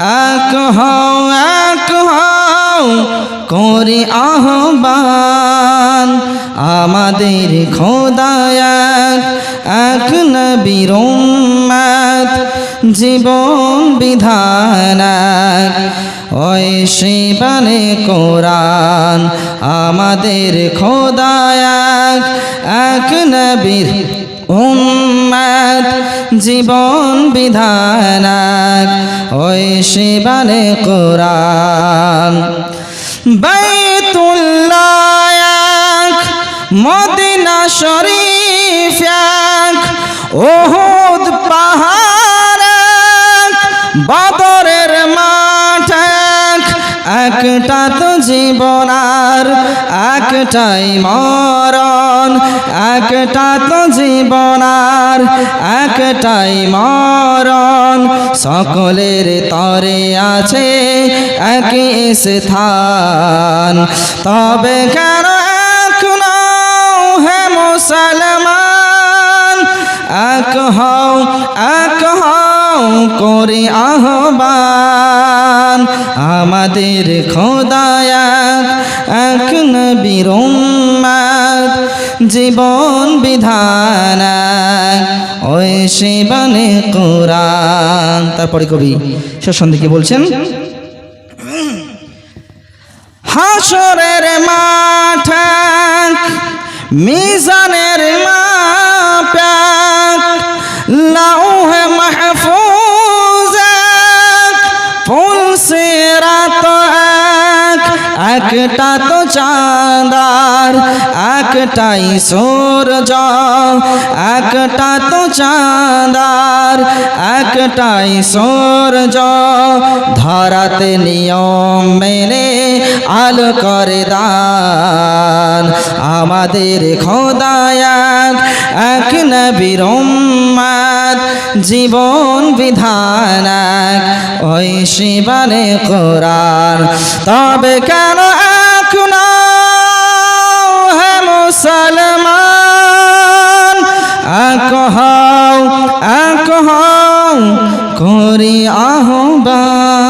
এক হও এক হও করে আহ্বান। আমাদের খোদায়াক এক নবীর উম্মত। জীবন বিধান ওই শিবানে কোরআন। আমাদের খোদায়াক এক নবীর উম্মত। জীবন বিধান ওই শিবানে কোরআন। বাইতুল্লাহ এক, মদিনা শরীফ ওহুদ পাহাড় বদরের মাঠ এক। একটা তো জীবনার একটাই মরণ, একটা তো জীবনার একটাই মরণ। সকলের তরে আছে একই স্থান। তবে কেন এখন হে মুসলমান? এক হও এক হও করে আহ্বান। আমাদের খোদায়াত এক নবীর জীবন বিধান ওই শিবানে কোরআন। তারপরে কবি শেষন দিকে বলছেন হাসরের মাঠ মিজানের একটা তো চাঁদার, একটাই সূর্য, একটা তো চাঁদার, একটাই সূর্য। ধরাতে নিয়ম মেনে আলো করে দান। আমাদের খোদায়াত এক নবীর উম্মত জীবন বিধান ওই শিবানে কোরআন। তবে কেন এখন হে মুসলমান? এক হও করি আহ্বান।